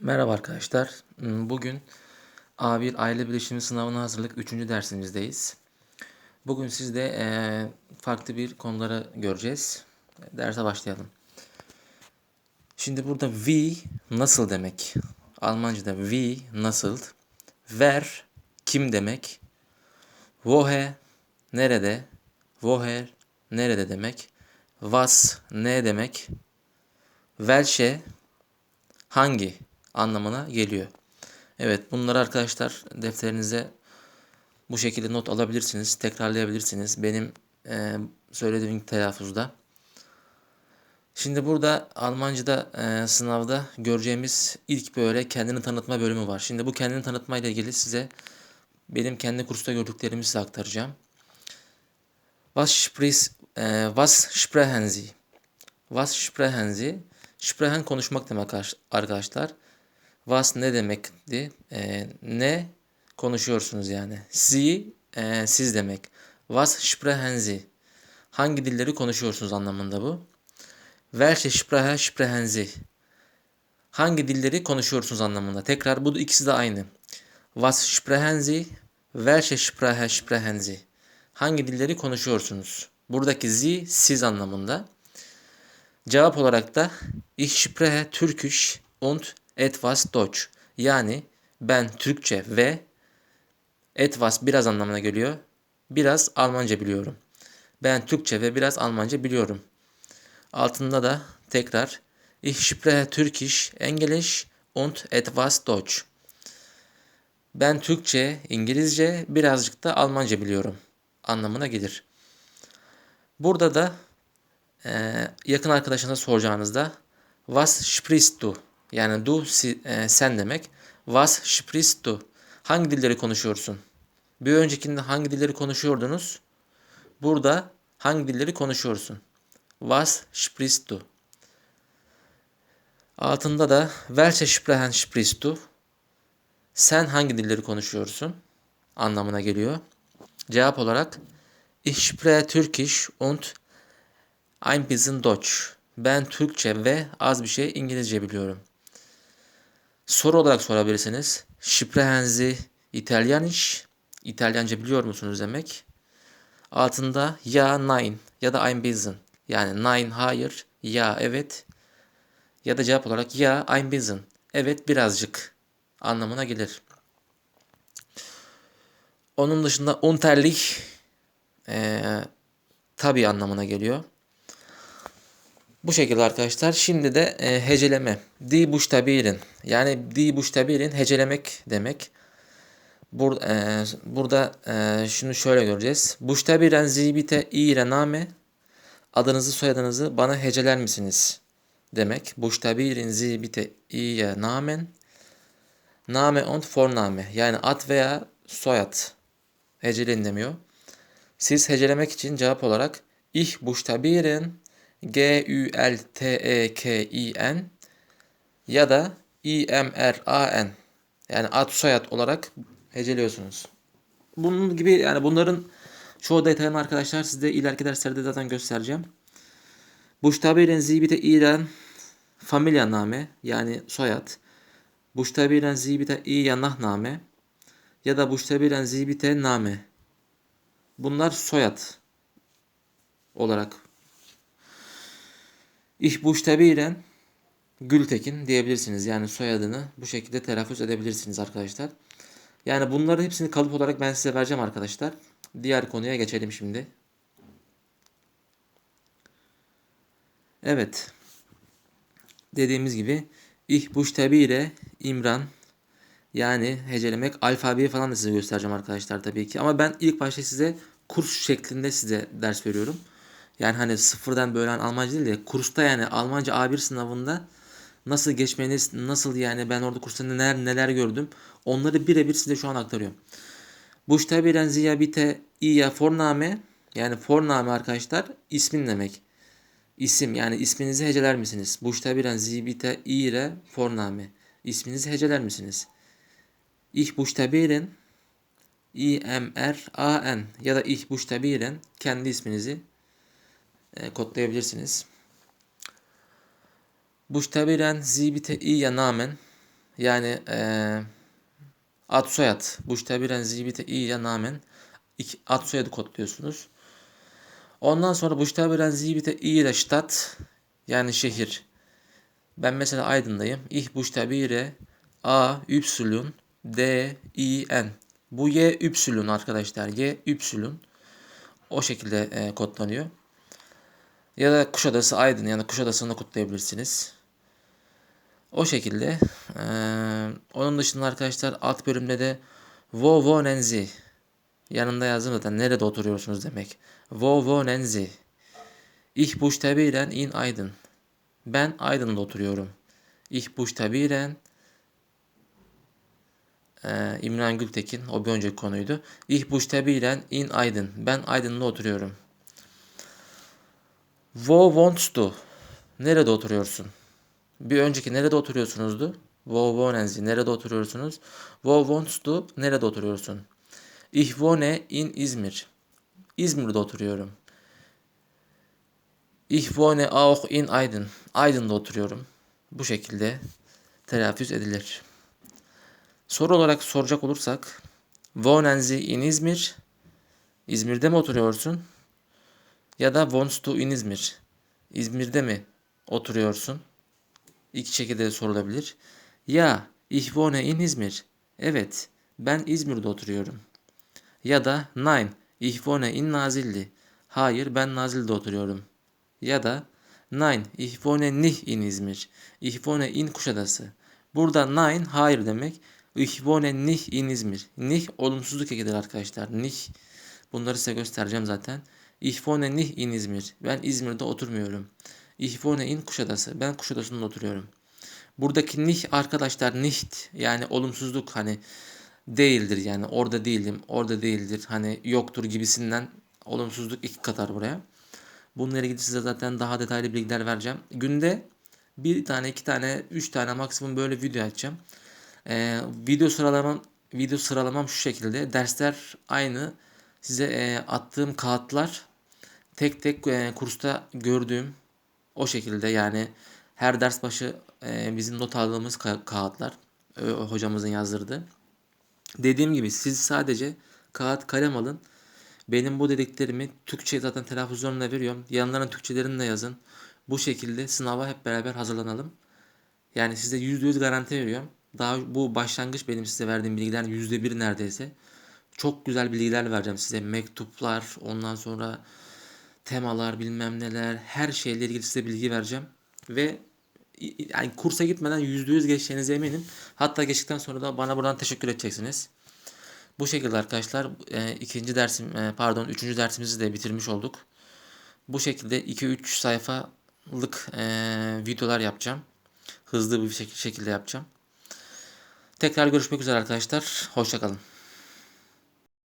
Merhaba arkadaşlar. Hmm, Bugün A1 Aile Bilişimi Sınavına Hazırlık 3. dersimizdeyiz. Bugün sizde eee, farklı bir konuları göreceğiz. Derse başlayalım. Şimdi burada wie nasıl demek? Almanca'da wie nasıl? Wer kim demek? Woher nerede? Woher nerede demek? Was ne demek? Welche hangi anlamına geliyor. Evet bunları arkadaşlar defterinize bu şekilde not alabilirsiniz, tekrarlayabilirsiniz. Benim e, söylediğim telaffuzda. Şimdi burada Almanca'da e, sınavda göreceğimiz ilk böyle kendini tanıtma bölümü var. Şimdi bu kendini tanıtma ile ilgili size benim kendi kursta gördüklerimi size aktaracağım. Was sprichst, e, was sprechen Sie? Was sprechen Sie? Sprechen konuşmak demek arkadaş- arkadaşlar. Was ne demekti? Ee, ne konuşuyorsunuz yani. Sie e, siz demek. Was sprechen Sie? Hangi dilleri konuşuyorsunuz anlamında bu. Welche Sprache sprechen Sie? Hangi dilleri konuşuyorsunuz anlamında. Tekrar bu ikisi de aynı. Was sprechen Sie? Welche Sprache sprechen Sie? Hangi dilleri konuşuyorsunuz? Buradaki Sie siz anlamında. Cevap olarak da Ich spreche Türkisch und etwas Deutsch. Yani ben Türkçe ve etwas biraz anlamına geliyor. Biraz Almanca biliyorum. Ben Türkçe ve biraz Almanca biliyorum. Altında da tekrar Ich spreche Türkisch, Englisch und etwas Deutsch. Ben Türkçe, İngilizce, birazcık da Almanca biliyorum anlamına gelir. Burada da ee, yakın arkadaşına soracağınızda Was sprichst du? Yani du si- e, sen demek. Was sprichst du? Hangi dilleri konuşuyorsun? Bir öncekinde hangi dilleri konuşuyordunuz? Burada hangi dilleri konuşuyorsun? Was sprichst du? Altında da Welche Sprachen sprichst du? Sen hangi dilleri konuşuyorsun? Anlamına geliyor. Cevap olarak Ich spreche Türkisch und ein bisschen Deutsch. Ben Türkçe ve az bir şey İngilizce biliyorum. Soru olarak sorabilirsiniz. Sprechen Sie Italienisch? İtalyanca biliyor musunuz demek. Altında ya nein ya da ein bisschen. Yani nein hayır, ya evet ya da cevap olarak ya ein bisschen. Evet birazcık anlamına gelir. Onun dışında unterlich eee tabi anlamına geliyor. Bu şekilde arkadaşlar. Şimdi de e, heceleme. Die Buchstabieren. Yani die Buchstabieren hecelemek demek. Bur, e, burada e, şunu şöyle göreceğiz. Buchstabieren Sie bitte Ihre Name. Adınızı soyadınızı bana heceler misiniz? Demek. Buchstabieren Sie bitte Ihre Namen. Name und Vorname. Yani ad veya soyad. Heceleyin demiyor. Siz hecelemek için cevap olarak Ich buchstabieren G-U-L-T-E-K-I-N ya da I-M-R-A-N yani ad soyad olarak heceliyorsunuz. Bunun gibi yani bunların çoğu detayını arkadaşlar size ileriki derslerde zaten göstereceğim. Buchstabieren Sie bitte Ihren Familienname yani soyad. Buchstabieren Sie bitte Ihr Nachname ya da Buchstabieren Sie bitte Name. Bunlar soyad olarak Ich buchstabieren Gültekin diyebilirsiniz. Yani soyadını bu şekilde telaffuz edebilirsiniz arkadaşlar. Yani bunları hepsini kalıp olarak ben size vereceğim arkadaşlar. Diğer konuya geçelim şimdi. Evet. Dediğimiz gibi Ich buchstabiere İmran yani hecelemek alfabeyi falan da size göstereceğim arkadaşlar tabii ki. Ama ben ilk başta size kurs şeklinde size ders veriyorum. Yani hani sıfırdan böyle hani Almanca değil de kursta yani Almanca A1 sınavında nasıl geçmeniz, nasıl yani ben orada kursta neler neler gördüm. Onları birebir size şu an aktarıyorum. Ja bitte Ihr Vorname yani Vorname arkadaşlar ismin demek. İsim yani isminizi heceler misiniz? Buchstabieren Sie bitte Ihre Vorname. İsminizi heceler misiniz? Ich buchstabieren I-M-R-A-N ya da Ich buchstabieren kendi isminizi e, kodlayabilirsiniz. Bitte Ihr Namen Yani eee ad soyad. Buchstabieren Sie bitte Ihr Namen. İki, ad soyadı kodluyorsunuz. Ondan sonra Buchstabieren Sie bitte Ihre Stadt. Yani şehir. Ben mesela Aydın'dayım. Ich buchstabiere A, Y, D, I, N. Bu Y, Y arkadaşlar. Y, Y. O şekilde e, kodlanıyor. Ya da Kuşadası Aydın yani Kuşadası'nı kutlayabilirsiniz. O şekilde. E, onun dışında arkadaşlar alt bölümde de Sie? Yanında yazdım zaten. Nerede oturuyorsunuz demek. Sie? Ich buchstabieren in Aydın. Ben Aydın'da oturuyorum. Ich buchstabieren ee, İmran Gültekin. O bir önceki konuydu. Ich buchstabieren in Aydın. Ben Aydın'da oturuyorum. Wo wohnst du? Nerede oturuyorsun? Bir önceki nerede oturuyorsunuzdu? Wo wohnen Sie? Nerede oturuyorsunuz? Wo wohnst du? Nerede oturuyorsun? Ich wohne in İzmir. İzmir'de oturuyorum. Ich wohne auch in Aydın. Aydın'da oturuyorum. Bu şekilde telaffuz edilir. Soru olarak soracak olursak Wohnen Sie in İzmir? İzmir'de mi oturuyorsun? Ya da Wohnst du in İzmir? İzmir'de mi oturuyorsun? İki şekilde de sorulabilir. Ya ich wohne in İzmir. Evet, ben İzmir'de oturuyorum. Ya da Nein, ich wohne in Nazilli. Hayır, ben Nazilli'de oturuyorum. Ya da Nein, ich wohne nicht in İzmir. Ich wohne in Kuşadası. Burada nein, hayır demek. Ich wohne nicht in İzmir. Nicht olumsuzluk ekidir arkadaşlar. Nicht. Bunları size göstereceğim zaten. Ich wohne nicht in İzmir. Ben İzmir'de oturmuyorum. Ich wohne in Kuşadası. Ben Kuşadası'nda oturuyorum. Buradaki nicht arkadaşlar nicht yani olumsuzluk hani değildir yani orada değilim, orada değildir hani yoktur gibisinden olumsuzluk iki katar buraya. Bununla ilgili size zaten daha detaylı bilgiler vereceğim. Günde bir tane, iki tane, üç tane maksimum böyle video açacağım. Ee, video sıralamam video sıralamam şu şekilde. Dersler aynı. Size e, attığım kağıtlar tek tek e, kursta gördüğüm o şekilde yani her ders başı e, bizim not aldığımız ka- kağıtlar e, hocamızın yazdırdığı. Dediğim gibi siz sadece kağıt kalem alın. Benim bu dediklerimi Türkçe zaten telaffuzlarını veriyorum. Yanlarına Türkçelerini de yazın. Bu şekilde sınava hep beraber hazırlanalım. Yani size %100 garanti veriyorum. Daha bu başlangıç benim size verdiğim bilgiler %1 neredeyse. Çok güzel bilgiler vereceğim size. Mektuplar, ondan sonra temalar, bilmem neler, her şeyle ilgili size bilgi vereceğim. Ve yani kursa gitmeden %100 geçeceğinize eminim. Hatta geçtikten sonra da bana buradan teşekkür edeceksiniz. Bu şekilde arkadaşlar e, ikinci dersim e, pardon üçüncü dersimizi de bitirmiş olduk. Bu şekilde 2-3 sayfalık e, videolar yapacağım. Hızlı bir şekilde yapacağım. Tekrar görüşmek üzere arkadaşlar. Hoşçakalın.